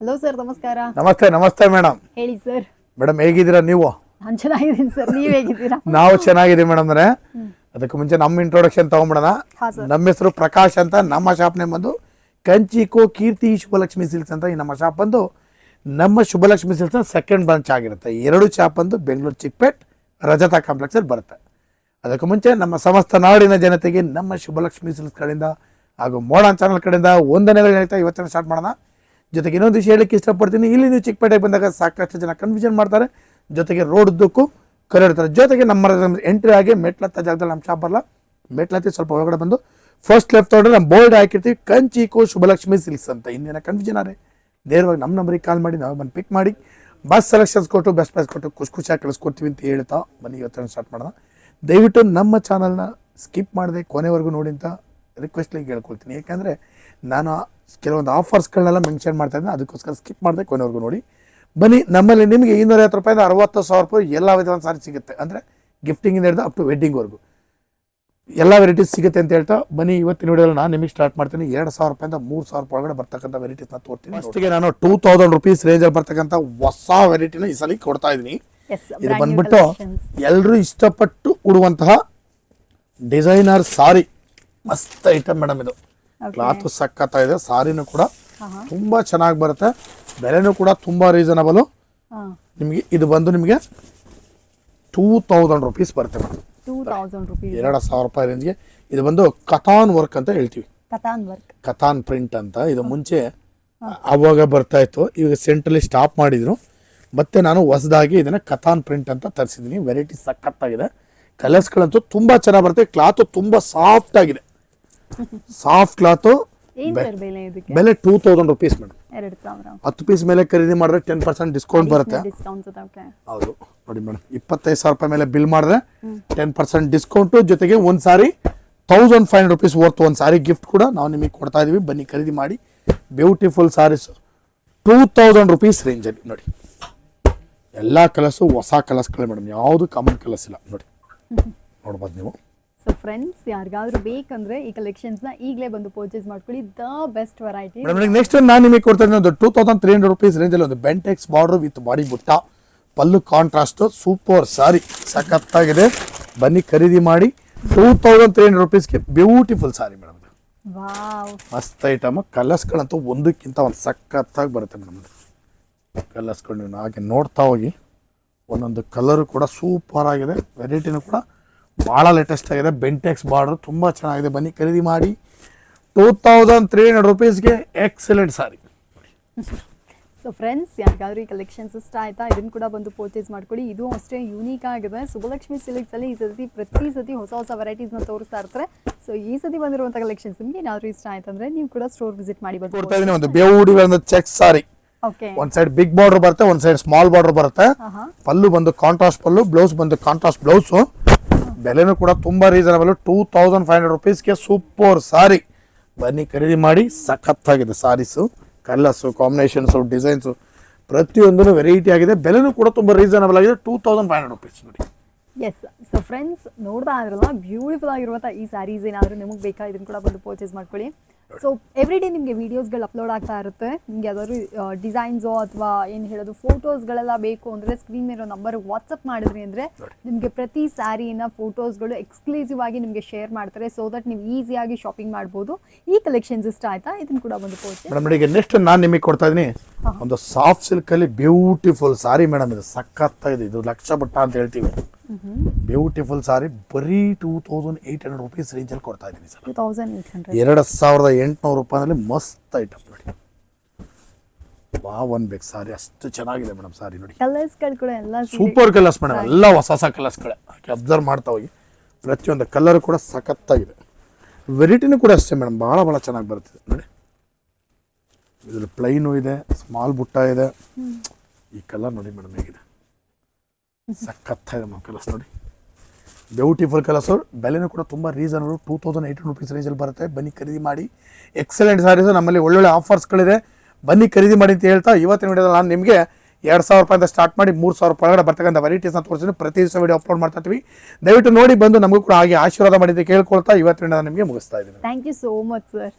Hello sir ನಮಸ್ಕಾರ. ನಮಸ್ತೆ ನಮಸ್ತೆ ಮೇಡಮ್ ಹೇಳಿ ಸರ್ ಮೇಡಮ್ ಹೇಗಿದ್ದೀರಾ ನೀವು? ನಾನು ಚೆನ್ನಾಗಿದ್ದೀನಿ ಸರ್ ನೀವು ಹೇಗಿದ್ದೀರಾ? ನಾವು ಚೆನ್ನಾಗಿದ್ದೀವಿ ಮೇಡಮ್ ಅಂದ್ರೆ ಅದಕ್ಕೆ ಮುಂಚೆ ನಮ್ಮ ಇಂಟ್ರೊಡಕ್ಷನ್ ತಗೊಂಬಿಡೋಣ. ನಮ್ಮ ಹೆಸರು ಪ್ರಕಾಶ್ ಅಂತ. ನಮ್ಮ ಶಾಪ್ ನೇಮ್ ಬಂದು ಕಂಚಿಕೋ ಕೀರ್ತಿ ಶುಭಲಕ್ಷ್ಮಿ ಸಿಲ್ಕ್ಸ್ ಅಂತ ಈ ನಮ್ಮ ಶಾಪ್ ಬಂದು ನಮ್ಮ ಶುಭಲಕ್ಷ್ಮಿ ಸಿಲ್ಕ್ಸ್ ಸೆಕೆಂಡ್ ಬ್ರಾಂಚ್ ಆಗಿರುತ್ತೆ. ಎರಡು ಶಾಪ್ ಬಂದು ಬೆಂಗಳೂರು ಚಿಕ್ಕಪೇಟ್ ರಜತಾ ಕಾಂಪ್ಲೆಕ್ಸ್ ಅಲ್ಲಿ ಬರುತ್ತೆ. ಅದಕ್ಕೆ ಮುಂಚೆ ನಮ್ಮ ಸಮಸ್ತ ನಾಡಿನ ಜನತೆಗೆ ನಮ್ಮ ಶುಭಲಕ್ಷ್ಮಿ ಸಿಲ್ಕ್ಸ್ ಕಡೆಯಿಂದ ಹಾಗೂ ಮೋಡನ್ ಚಾನಲ್ ಕಡೆಯಿಂದ ಒಂದನೇ ಹೇಳ್ತಾ ಇವತ್ತಿನ ಸ್ಟಾರ್ಟ್ ಮಾಡೋಣ. ಜೊತೆಗೆ ಇನ್ನೊಂದು ವಿಷಯ ಹೇಳಕ್ಕೆ ಇಷ್ಟಪಡ್ತೀನಿ. ಇಲ್ಲಿ ನೀವು ಚಿಕ್ಕಪೇಟೆಗೆ ಬಂದಾಗ ಸಾಕಷ್ಟು ಜನ ಕನ್ಫ್ಯೂಷನ್ ಮಾಡ್ತಾರೆ. ಜೊತೆಗೆ ರೋಡ್ ಉದ್ದಕ್ಕೂ ಕರೆಡ್ತಾರೆ ಜೊತೆಗೆ ನಮ್ಮ ಎಂಟ್ರಿ ಆಗಿ ಮೆಟ್ಲತ್ತ ಜಾಗದಲ್ಲಿ ನಮ್ಮ ಶಾಪ್ ಬರಲ್ಲ ಮೆಟ್ಲತ್ತಿ ಸ್ವಲ್ಪ ಒಳಗಡೆ ಬಂದು ಫಸ್ಟ್ ಲೆಫ್ಟ್ ತೊಗೊಂಡ್ರೆ ನಮ್ಮ ಬೋರ್ಡ್ ಹಾಕಿರ್ತೀವಿ. ಕಂಚಿ ಕೋ ಶುಭಲಕ್ಷ್ಮಿ ಸಿಲ್ಕ್ಸ್ ಅಂತ ಇನ್ನೇನ ಕನ್ಫ್ಯೂಷನ್ ಆದರೆ ನೇರವಾಗಿ ನಮ್ಮ ನಂಬರಿಗೆ ಕಾಲ್ ಮಾಡಿ, ನಾವು ಬಂದು ಪಿಕ್ ಮಾಡಿ. ಬಸ್ ಸೆಲೆಕ್ಷನ್ಸ್ ಕೊಟ್ಟು ಬೆಸ್ಟ್ ಪ್ರೈಸ್ ಕೊಟ್ಟು ಖುಷಿ ಖುಷಿಯಾಗಿ ಕಳಿಸ್ಕೊಡ್ತೀವಿ ಅಂತ ಹೇಳ್ತಾ ಬನ್ನಿ ಇವತ್ತನ್ನು ಸ್ಟಾರ್ಟ್ ಮಾಡೋಣ. ದಯವಿಟ್ಟು ನಮ್ಮ ಚಾನಲ್ನ ಸ್ಕಿಪ್ ಮಾಡದೆ ಕೊನೆವರೆಗೂ ನೋಡಿ ಅಂತ ರಿಕ್ವೆಸ್ಟ್ಲಿ ಕೇಳ್ಕೊಳ್ತೀನಿ ಯಾಕಂದರೆ ನಾನು ಕೆಲವೊಂದು ಆಫರ್ಸ್ಗಳನ್ನೆಲ್ಲ ಮೆನ್ಷನ್ ಮಾಡ್ತಾ ಇದ್ದೀನಿ ಅದಕ್ಕೋಸ್ಕರ ಸ್ಕಿಪ್ ಮಾಡಿದೆ ಕೊನೆವರೆಗೂ ನೋಡಿ. ಬನ್ನಿ ನಮ್ಮಲ್ಲಿ ನಿಮಗೆ ಇನ್ನೂರೈವತ್ತು ರೂಪಾಯಿಂದ ಅರವತ್ತು ಸಾವಿರ ರೂಪಾಯಿ ಎಲ್ಲ ವಿಧವಾದ ಸಾರಿ ಸಿಗುತ್ತೆ. ಅಂದರೆ ಗಿಫ್ಟಿಂಗಿಂದ ಹಿಡಿದು ಅಪ್ ಟು ವೆಡ್ಡಿಂಗ್ವರೆಗೂ ಎಲ್ಲ ವೆರೈಟೀಸ್ ಸಿಗುತ್ತೆ ಅಂತ ಹೇಳ್ತಾ ಬನ್ನಿ ಇವತ್ತಿನ ವಿಡಿಯೋದಲ್ಲಿ ನಾನು ನಿಮಗೆ ಸ್ಟಾರ್ಟ್ ಮಾಡ್ತೀನಿ. ಎರಡು ಸಾವಿರ ರೂಪಾಯಿಂದ ಮೂರು ಸಾವಿರ ರೂಪಾಯಿ ಒಳಗಡೆ ಬರ್ತಕ್ಕಂಥ ವೆರೈಟೀಸ್ನ ತೋರ್ತೀನಿ ಫಸ್ಟಿಗೆ ನಾನು ಟೂ ತೌಸಂಡ್ ರುಪೀಸ್ ರೇಂಜಲ್ಲಿ ಬರ್ತಕ್ಕಂಥ ಹೊಸ ವೆರೈಟಿನ ಈ ಸಲ ಕೊಡ್ತಾ ಇದ್ದೀನಿ. ಎಸ್ ಇದು ಬಂದ್ಬಿಟ್ಟು ಎಲ್ಲರೂ ಇಷ್ಟಪಟ್ಟು ಉಡುವಂತಹ ಡಿಸೈನರ್ ಸಾರಿ. ಮಸ್ತ್ ಐಟಮ್ ಮೇಡಮ್ ಇದು. ಕ್ಲಾತ್ ಸಕ್ಕತ್ತಾಗಿದೆ ಇದೆ ಸಾರಿನೂ ಕೂಡ ತುಂಬಾ ಚೆನ್ನಾಗಿ ಬರುತ್ತೆ. ಬೆಲೆನೂ ಕೂಡ ತುಂಬಾ ರೀಸನಬಲ್ ನಿಮಗೆ ಇದು ಬಂದು ನಿಮಗೆ ಟೂ ತೌಸಂಡ್ ರುಪೀಸ್ ಬರುತ್ತೆ ಮೇಡಮ್ ಎರಡು ಸಾವಿರ ರೂಪಾಯಿ ರೇಂಜ್ಗೆ ಇದು ಬಂದು ಕಥಾನ್ ವರ್ಕ್ ಅಂತ ಹೇಳ್ತೀವಿ. ಕಥಾನ್ ಪ್ರಿಂಟ್ ಅಂತ. ಇದು ಮುಂಚೆ ಅವಾಗ ಬರ್ತಾ ಇತ್ತು. ಇವಾಗ ಸೆಂಟ್ರಲ್ಲಿ ಸ್ಟಾಪ್ ಮಾಡಿದ್ರು. ಮತ್ತೆ ನಾನು ಹೊಸದಾಗಿ ಇದನ್ನ ಕಥಾನ್ ಪ್ರಿಂಟ್ ಅಂತ ತರಿಸಿದ್ದೀನಿ ವೆರೈಟಿ ಸಖತ್ತಾಗಿದೆ. ಕಲರ್ಸ್ಗಳಂತೂ ತುಂಬಾ ಚೆನ್ನಾಗಿ ಬರುತ್ತೆ. ಕ್ಲಾತ್ ತುಂಬಾ ಸಾಫ್ಟ್ ಆಗಿದೆ. ಸಾಫ್ಟ್ ಕ್ಲಾತು ಬೆಲೆ ಟೂ ತೌಸಂಡ್ ರುಪೀಸ್ ಮೇಡಮ್. ಎರಡ್ ಸಾವಿರ. ಹತ್ತು ಪೀಸ್ ಮೇಲೆ ಖರೀದಿ ಮಾಡಿದ್ರೆ ಟೆನ್ ಪರ್ಸೆಂಟ್ ಡಿಸ್ಕೌಂಟ್ ಬರುತ್ತೆ. ಹೌದು. ನೋಡಿ ಮೇಡಮ್ ಇಪ್ಪತ್ತೈದು ಸಾವಿರ ರೂಪಾಯಿ ಮೇಲೆ ಬಿಲ್ ಮಾಡಿದ್ರೆ ಟೆನ್ ಪರ್ಸೆಂಟ್ ಡಿಸ್ಕೌಂಟು ಜೊತೆಗೆ ಒಂದು sari thousand five hundred rupees worth ಒಂದು ಸಾರಿ ಗಿಫ್ಟ್ ಕೂಡ ನಾವು ನಿಮಗೆ ಕೊಡ್ತಾ ಇದೀವಿ. ಬನ್ನಿ ಖರೀದಿ ಮಾಡಿ. Beautiful saris two thousand rupees ರೇಂಜಲ್ಲಿ ನೋಡಿ. ಎಲ್ಲ ಕಲರ್ಸು ಹೊಸ ಕಲರ್ಸ್ಗಳೇ ಮೇಡಮ್ ಯಾವುದು ಕಾಮನ್ ಕಲರ್ಸ್ ಇಲ್ಲ ನೋಡಿ. ನೋಡ್ಬೋದು ನೀವು. ಸೊ ಫ್ರೆಂಡ್ಸ್ ಯಾರಿಗಾದ್ರೂ ಬೇಕಂದ್ರೆ ಈ ಕಲೆಕ್ಷನ್ಸ್ನ ಈಗಲೇ ಬಂದು ಪರ್ಚೇಸ್ ಮಾಡ್ಕೊಳ್ಳಿ. The best variety madam next ನಾನು ನಿಮಗೆ ಕೊಡ್ತಾ ಇದ್ದೀನಿ ಒಂದು two thousand three hundred rupees ರೇಂಜಲ್ಲಿ ಒಂದು ಬೆಂಟೆಕ್ಸ್ ಬಾರ್ಡರ್ ವಿತ್ ಬಾಡಿ ಬುಟ್ಟ ಪಲ್ಲು ಕಾಂಟ್ರಾಸ್ಟ್ ಸೂಪರ್ ಸಾರಿ ಸಖತ್ತಾಗಿದೆ. ಬನ್ನಿ ಖರೀದಿ ಮಾಡಿ. ಟೂ ತೌಸಂಡ್ ತ್ರೀ ಹಂಡ್ರೆಡ್ ರುಪೀಸ್ಗೆ ಬ್ಯೂಟಿಫುಲ್ ಸಾರಿ ಮೇಡಮ್ ಮಸ್ತ್ ಐಟಮ್ ಕಲರ್ಸ್ಗಳಂತೂ ಒಂದಕ್ಕಿಂತ ಒಂದು ಸಖತ್ತಾಗಿ ಬರುತ್ತೆ ಮೇಡಮ್ ಕಲರ್ಸ್ಗಳು ನೀವು ಹಾಗೆ ನೋಡ್ತಾ ಹೋಗಿ. ಒಂದೊಂದು ಕಲರು ಕೂಡ ಸೂಪರ್ ಆಗಿದೆ. ವೆರೈಟಿನೂ ಕೂಡ ಭಾಳ ಲೇಟೆಸ್ಟ್ ಆಗಿದೆ. ಬೆಂಟೆಕ್ಸ್ ಬಾರ್ಡರ್ ತುಂಬ ಚೆನ್ನಾಗಿದೆ. ಬನ್ನಿ ಖರೀದಿ ಮಾಡಿ. ಟೂ ತೌಸಂಡ್ ತ್ರೀ ಹಂಡ್ರೆಡ್ ರುಪೀಸ್ಗೆ ಎಕ್ಸಲೆಂಟ್ ಸಾರಿ ಸೊ ಫ್ರೆಂಡ್ಸ್ ಯಾರಿಗಾದ್ರೂ ಈ ಕಲೆಕ್ಷನ್ಸ್ ಇಷ್ಟ ಆಯ್ತಾ? ಇದನ್ನ ಕೂಡ ಬಂದು ಪರ್ಚೇಸ್ ಮಾಡ್ಕೊಳ್ಳಿ ಇದು ಅಷ್ಟೇ ಯೂನಿಕ್ ಆಗಿದೆ. ಸುಬ್ಬಲಕ್ಷ್ಮಿ ಸಿಲ್ಕ್ಸ್ ಅಲ್ಲಿ ಈ ಸತಿ ಪ್ರತಿ ಸತಿ ಹೊಸ ಹೊಸ ವೆರೈಟೀಸ್ನ ತೋರಿಸ್ತಾ ಇರ್ತಾರೆ. ಸೊ ಈ ಸತಿ ಬಂದಿರುವಂಥ ಕಲೆಕ್ಷನ್ಸ್ ನಿಮ್ಗೆ ಏನಾದರೂ ಇಷ್ಟ ಆಯ್ತಂದ್ರೆ ನೀವು ಕೂಡ ಸ್ಟೋರ್ ವಿಸಿಟ್ ಮಾಡಿ ಕೊಡ್ತಾ ಇದ್ದೀನಿ. ಇದೀನಿ ಒಂದು ಬೇವುಡಿ ಒಂದು ಚೆಕ್ ಸಾರಿ ಓಕೆ ಒಂದ್ ಸೈಡ್ ಬಿಗ್ ಬಾರ್ಡರ್ ಬರುತ್ತೆ ಒಂದ್ ಸೈಡ್ ಸ್ಮಾಲ್ ಬಾರ್ಡರ್ ಬರುತ್ತೆ. ಪಲ್ಲು ಬಂದು ಕಾಂಟ್ರಾಸ್ಟ್ ಪಲ್ಲು ಬ್ಲೌಸ್ ಬಂದು ಕಾಂಟ್ರಾಸ್ಟ್ ಬ್ಲೌಸು ಬೆಲೆನೂ ಕೂಡ ತುಂಬ reasonable two thousand five hundred ರುಪೀಸ್ಗೆ super sari ಬನ್ನಿ, ಖರೀದಿ ಮಾಡಿ, ಸಖತ್ತಾಗಿದೆ ಸಾರೀಸು ಕಲರ್ಸು ಕಾಂಬಿನೇಷನ್ಸು ಡಿಸೈನ್ಸು ಪ್ರತಿಯೊಂದೂ ವೆರೈಟಿ ಆಗಿದೆ. ಬೆಲೆನೂ ಕೂಡ ತುಂಬ ರೀಸನಬಲ್ ಆಗಿದೆ. Two thousand five hundred rupees ನೋಡಿ. ಎಸ್ ಸೊ ಫ್ರೆಂಡ್ಸ್ ನೋಡ್ತಾ ಇದ್ರಲ್ಲ ಬ್ಯೂಟಿಫುಲ್ ಆಗಿರುವಂಥ ಈ ಸ್ಯಾರೀಸ್ ಏನಾದರೂ ನಿಮಗೆ ಬೇಕಾ? ಇದನ್ನು ಕೂಡ ಬಂದು ಪರ್ಚೇಸ್ ಮಾಡ್ಕೊಳ್ಳಿ. ಸೊ ಎವ್ರಿ ಡೇ ನಿಮಗೆ ವೀಡಿಯೋಸ್ಗಳು ಅಪ್ಲೋಡ್ ಆಗ್ತಾ ಇರುತ್ತೆ. ನಿಮಗೆ ಯಾವ್ದಾದ್ರು ಡಿಸೈನ್ಸು ಅಥವಾ ಏನು ಹೇಳೋದು ಫೋಟೋಸ್ಗಳೆಲ್ಲ ಬೇಕು ಅಂದರೆ ಸ್ಕ್ರೀನ್ ಇರೋ ನಂಬರ್ ವಾಟ್ಸಪ್ ಮಾಡಿದ್ರಿ ಅಂದರೆ ನಿಮಗೆ ಪ್ರತಿ ಸ್ಯಾರಿನ ಫೋಟೋಸ್ಗಳು ಎಕ್ಸ್ಕ್ಲೂಸಿವ್ ಆಗಿ ನಿಮಗೆ ಶೇರ್ ಮಾಡ್ತಾರೆ. ಸೊ ದಟ್ ನೀವು ಈಸಿಯಾಗಿ ಶಾಪಿಂಗ್ ಮಾಡ್ಬೋದು. ಈ ಕಲೆಕ್ಷನ್ಸ್ ಇಷ್ಟ ಆಯ್ತಾ? ಇದನ್ನು ಕೂಡ ಒಂದು ಪೋಸ್ಟ್ ಮೇಡಮ್ ಈಗ ನೆಕ್ಸ್ಟ್ ನಾನು ನಿಮಗೆ ಕೊಡ್ತಾ ಇದ್ದೀನಿ. ಒಂದು ಸಾಫ್ಟ್ ಸಿಲ್ಕಲ್ಲಿ ಬ್ಯೂಟಿಫುಲ್ ಸಾರಿ ಮೇಡಮ್ ಇದು ಸಖತ್ತಾಗಿದೆ. ಇದು ಲಕ್ಷ ಬಟ್ಟ ಅಂತ ಹೇಳ್ತೀವಿ. ಬ್ಯೂಟಿಫುಲ್ ಸಾರಿ ಬರೀ two thousand eight hundred rupees ರೇಂಜಲ್ಲಿ ಕೊಡ್ತಾ ಇದ್ದೀನಿ sir. Two thousand eight hundred ಎರಡು ಸಾವಿರದ ಎಂಟುನೂರು ರೂಪಾಯಿನಲ್ಲಿ ಮಸ್ತ್ ಐಟಮ್ ನೋಡಿ. ಬಾ ಒನ್ ಬೇಕು ಸಾರಿ ಅಷ್ಟು ಚೆನ್ನಾಗಿದೆ ಮೇಡಮ್ ಸಾರಿ ನೋಡಿ. ಕಲರ್ಸ್ಗಳು ಕೂಡ ಎಲ್ಲ ಸೂಪರ್ ಕಲರ್ಸ್ ಮೇಡಮ್ ಎಲ್ಲ ಹೊಸ ಹೊಸ ಕಲರ್ಸ್ಗಳೇ ಅಬ್ಸರ್ವ್ ಮಾಡ್ತಾ ಹೋಗಿ. ಪ್ರತಿಯೊಂದು ಕಲರ್ ಕೂಡ ಸಖತ್ತಾಗಿದೆ. ವೆರೈಟಿನೂ ಕೂಡ ಅಷ್ಟೇ ಮೇಡಮ್ ಭಾಳ ಭಾಳ ಚೆನ್ನಾಗಿ ಬರ್ತಿದೆ ನೋಡಿ. ಇದ್ರಲ್ಲಿ ಪ್ಲೈನು ಇದೆ ಸ್ಮಾಲ್ ಬುಟ್ಟ ಇದೆ. ಈ ಕಲರ್ ನೋಡಿ ಮೇಡಮ್ ಹೇಗಿದೆ. ಸಖತ್ತಾಗಿದೆ ಮ್ಯಾಮ್ ಕಲರ್ಸ್ ನೋಡಿ. ಬ್ಯೂಟಿಫುಲ್ ಕಲರ್ಸು ಬೆಲೆನೂ ಕೂಡ ತುಂಬ reasonable two thousand eighteen rupees ರೇಂಜಲ್ಲಿ ಬರುತ್ತೆ. ಬನ್ನಿ ಖರೀದಿ ಮಾಡಿ. ಎಕ್ಸಲೆಂಟ್ ಸ್ಯಾರೀಸು ನಮ್ಮಲ್ಲಿ ಒಳ್ಳೊಳ್ಳೆ ಆಫರ್ಸ್ಗಳಿದೆ ಬನ್ನಿ ಖರೀದಿ ಮಾಡಿ ಅಂತ ಹೇಳ್ತಾ ಇವತ್ತಿನ ವಿಡಿಯೋದಲ್ಲಿ ನಾನು ನಿಮಗೆ ಎರಡು ಸಾವಿರ ರೂಪಾಯಿಂದ ಸ್ಟಾರ್ಟ್ ಮಾಡಿ ಮೂರು ಸಾವಿರ ರೂಪಾಯಿ ಒಳಗಡೆ ಬರ್ತಕ್ಕಂಥ ವೆರೈಟೀಸ್ನ ತೋರಿಸ್ತೀನಿ. ಪ್ರತಿ ದಿವಸ ವಿಡಿಯೋ ಅಪ್ಲೋಡ್ ಮಾಡ್ತಾ ಇರ್ತೀವಿ. ದಯವಿಟ್ಟು ನೋಡಿ ಬಂದು ನಮಗೂ ಕೂಡ ಹಾಗೆ ಆಶೀರ್ವಾದ ಮಾಡಿದ್ದು ಕೇಳ್ಕೊಳ್ತಾ ಇವತ್ತಿನ ವಿಡಿಯೋ ನಿಮಗೆ ಮುಗಿಸ್ತಾ ಇದ್ದೀನಿ. Thank you so much sir